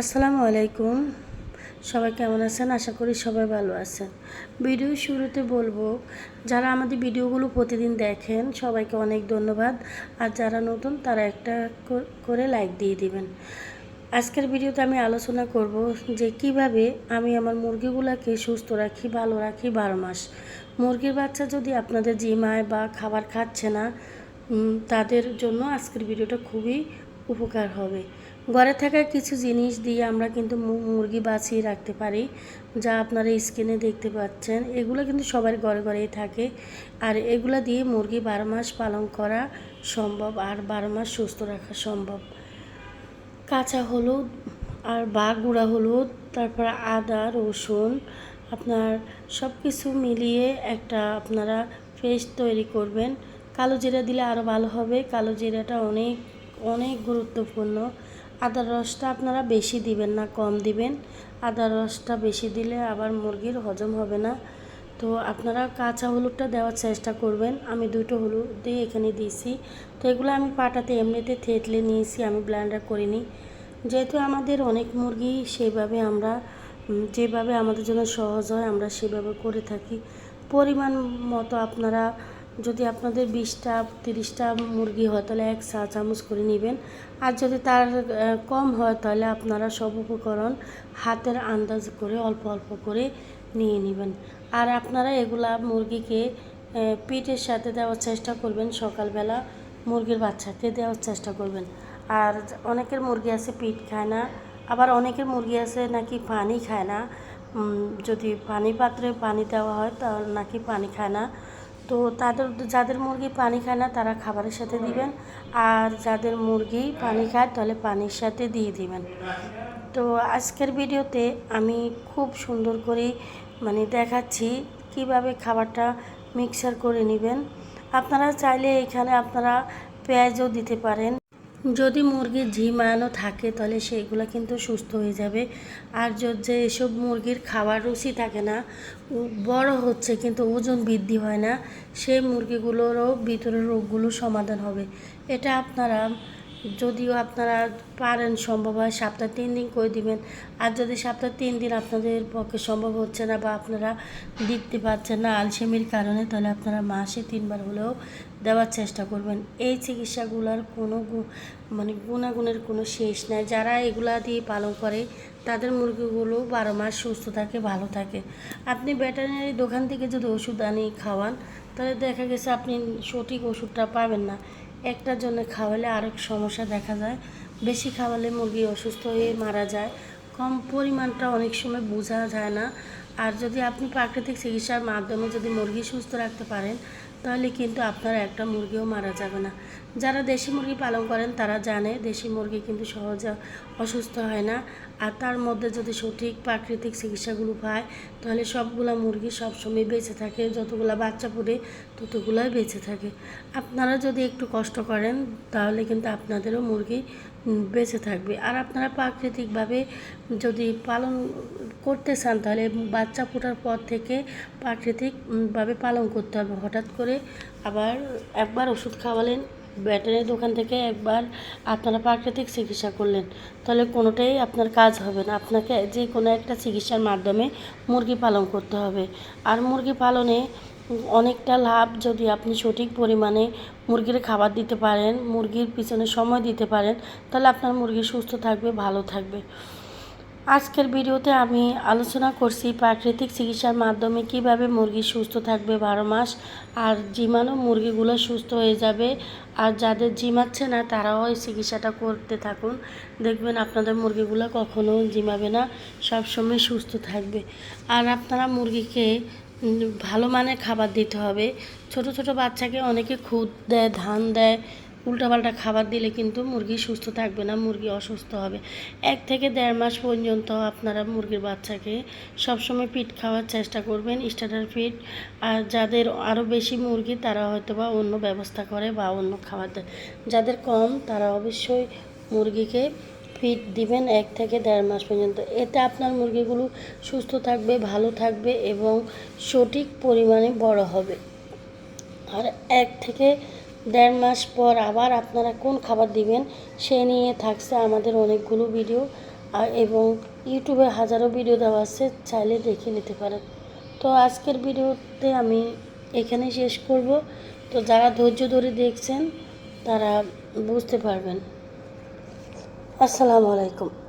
আসসালামু আলাইকুম। সবাই কেমন আছেন? আশা করি সবাই ভালো আছেন। ভিডিও শুরুতে বলব, যারা আমাদের ভিডিওগুলো প্রতিদিন দেখেন, সবাইকে অনেক ধন্যবাদ। আর যারা নতুন, তারা একটা করে লাইক দিয়ে দিবেন। আজকের ভিডিওতে আমি আলোচনা করব যে কীভাবে আমি আমার মুরগিগুলোকে সুস্থ রাখি, ভালো রাখি বারো মাস। মুরগির বাচ্চা যদি আপনাদের জিমায় বা খাবার খাচ্ছে না তাদের জন্য আজকের ভিডিওটা খুবই উপকার হবে। ঘরে থাকা কিছু জিনিস দিয়ে আমরা কিন্তু মুরগি বাঁচিয়ে রাখতে পারি, যা আপনারা স্ক্রিনে দেখতে পাচ্ছেন। এগুলো কিন্তু সবার ঘরে ঘরেই থাকে। আর এগুলো দিয়ে মুরগি বারো মাস পালন করা সম্ভব আর বারো মাস সুস্থ রাখা সম্ভব। কাঁচা হলুদ আর বা গুঁড়া হলুদ, তারপর আদা, রসুন, আপনার সব কিছু মিলিয়ে একটা আপনারা পেস্ট তৈরি করবেন। কালো জিরা দিলে আরও ভালো হবে। কালো জিরাটা অনেক অনেক গুরুত্বপূর্ণ। আদার রসটা আপনারা বেশি দিবেন না, কম দিবেন। আদার রসটা বেশি দিলে আবার মুরগির হজম হবে না। তো আপনারা কাঁচা হলুদটা দেওয়ার চেষ্টা করবেন। আমি দুটো হলুদ দিয়ে এখানে দিয়েছি। তো এগুলো আমি পাটাতে এমনিতে থেতলে নিয়েছি, আমি ব্লেন্ডার করিনি। যেহেতু আমাদের অনেক মুরগি সেইভাবে আমরা যেভাবে আমাদের জন্য সহজ হয়, আমরা সেভাবে করে থাকি। পরিমাণ মতো আপনারা যদি আপনাদের বিশটা, তিরিশটা মুরগি হয়, তাহলে এক চা চামচ করে নেবেন। আর যদি তার কম হয়, তাহলে আপনারা সব উপকরণ হাতের আন্দাজ করে, অল্প অল্প করে নিয়ে নেবেন। আর আপনারা এগুলা মুরগিকে পিঠের সাথে দেওয়ার চেষ্টা করবেন। সকালবেলা মুরগির বাচ্চাকে দেওয়ার চেষ্টা করবেন। আর অনেকের মুরগি আছে পিঠ খায় না। আবার অনেকের মুরগি আছে, নাকি পানি খায় না। যদি পানি পাত্রে পানি দেওয়া হয় তাহলে নাকি পানি খায় না। তো তাদের যাদের মুরগি পানি খায় না, তারা খাবারের সাথে দিবেন। আর যাদের মুরগি পানি খায়, তাহলে পানির সাথে দিয়ে দিবেন। তো আজকের ভিডিওতে আমি খুব সুন্দর করে মানে দেখাচ্ছি কীভাবে খাবারটা মিক্সার করে নেবেন। আপনারা চাইলে এখানে আপনারা পেঁয়াজও দিতে পারেন। যদি মুরগির ঝিমানো থাকে, তাহলে সেইগুলো কিন্তু সুস্থ হয়ে যাবে। আর য- এসব মুরগির খাওয়ার রুচি থাকে না বড় হচ্ছে কিন্তু ওজন বৃদ্ধি হয় না সেই মুরগিগুলোরও ভিতরের রোগগুলো সমাধান হবে। এটা আপনারা যদিও আপনারা পারেন, সম্ভব হয় সপ্তাহে তিন দিন করে দিবেন। আর যদি সপ্তাহে তিন দিন আপনাদের পক্ষে সম্ভব হচ্ছে না বা আপনারা দিতে পারছেন না আলসেমির কারণে, তাহলে আপনারা মাসে তিনবার হলেও দেওয়ার চেষ্টা করবেন। এই চিকিৎসাগুলোর কোনো মানে গুণাগুণের কোনো শেষ নাই। যারা এগুলা দিয়ে পালন করে, তাদের মুরগিগুলো বারো মাস সুস্থ থাকে, ভালো থাকে। আপনি ভেটেরিনারি দোকান থেকে যদি ওষুধ আনি, খাওয়ান, তাহলে দেখা গেছে আপনি সঠিক ওষুধটা পাবেন না। একটার জন্য খাওয়ালে আরেক সমস্যা দেখা যায়। বেশি খাওয়ালে মুরগি অসুস্থ হয়ে মারা যায়। কম পরিমাণটা অনেক সময় বোঝা যায় না। আর যদি আপনি প্রাকৃতিক চিকিৎসার মাধ্যমে যদি মুরগি সুস্থ রাখতে পারেন, তাহলে কিন্তু আপনার একটা মুরগিও মারা যাবে না। যারা দেশি মুরগি পালন করেন, তারা জানে দেশি মুরগি কিন্তু সহজে অসুস্থ হয় না। আর তার মধ্যে যদি সঠিক প্রাকৃতিক চিকিৎসাগুলো পায়, তাহলে সবগুলা মুরগি সবসময় বেঁচে থাকে। যতগুলা বাচ্চা পড়ে, ততগুলাই বেঁচে থাকে। আপনারা যদি একটু কষ্ট করেন, তাহলে কিন্তু আপনাদেরও মুরগি বেঁচে থাকবে। আর আপনারা প্রাকৃতিকভাবে যদি পালন করতে চান, তাহলে বাচ্চা ফোটার পর থেকে প্রাকৃতিকভাবে পালন করতে হবে। হঠাৎ করে আবার একবার ওষুধ খাওয়ালেন ব্যাটারি দোকান থেকে একবার আপনারা প্রাকৃতিক চিকিৎসা করলেন, তাহলে কোনোটাই আপনার কাজ হবে না। আপনাকে যে কোনো একটা চিকিৎসার মাধ্যমে মুরগি পালন করতে হবে। আর মুরগি পালনে অনেকটা লাভ যদি আপনি সঠিক পরিমাণে মুরগির খাবার দিতে পারেন, মুরগির পিছনে সময় দিতে পারেন, তাহলে আপনার মুরগি সুস্থ থাকবে, ভালো থাকবে। আজকের ভিডিওতে আমি আলোচনা করছি প্রাকৃতিক চিকিৎসার মাধ্যমে কীভাবে মুরগি সুস্থ থাকবে বারো মাস আর জিমানো মুরগিগুলো সুস্থ হয়ে যাবে। আর যাদের জিমাচ্ছে না, তারাও এই চিকিৎসাটা করতে থাকুন। দেখবেন আপনাদের মুরগিগুলো কখনো জিমাবে না, সবসময় সুস্থ থাকবে। আর আপনারা মুরগিকে ভালো মানের খাবার দিতে হবে। ছোট ছোট বাচ্চাকে অনেকে খুদ দেয়, ধান দেয় উল্টাপাল্টা খাবার দিলে কিন্তু মুরগি সুস্থ থাকবে না, মুরগি অসুস্থ হবে। এক থেকে দেড় মাস পর্যন্ত আপনারা মুরগির বাচ্চাকে সবসময় পিট খাওয়ার চেষ্টা করবেন স্টার্টার পিট আর যাদের আরও বেশি মুরগি, তারা হয়তো বা অন্য ব্যবস্থা করে বা অন্য খাবার দেয়। যাদের কম, তারা অবশ্যই মুরগিকে ফিট দিবেন এক থেকে দেড় মাস পর্যন্ত। এতে আপনার মুরগিগুলো সুস্থ থাকবে, ভালো থাকবে এবং সঠিক পরিমাণে বড় হবে। আর এক থেকে দেড় মাস পর আবার আপনারা কোন খাবার দিবেন, সে নিয়ে থাকছে আমাদের অনেকগুলো ভিডিও আর এবং ইউটিউবে হাজারো ভিডিও দেওয়া আছে, চাইলে দেখে নিতে পারেন। তো আজকের ভিডিওতে আমি এখানেই শেষ করব। তো যারা ধৈর্য ধরে দেখছেন, তারা বুঝতে পারবেন। আসসালামু আলাইকুম।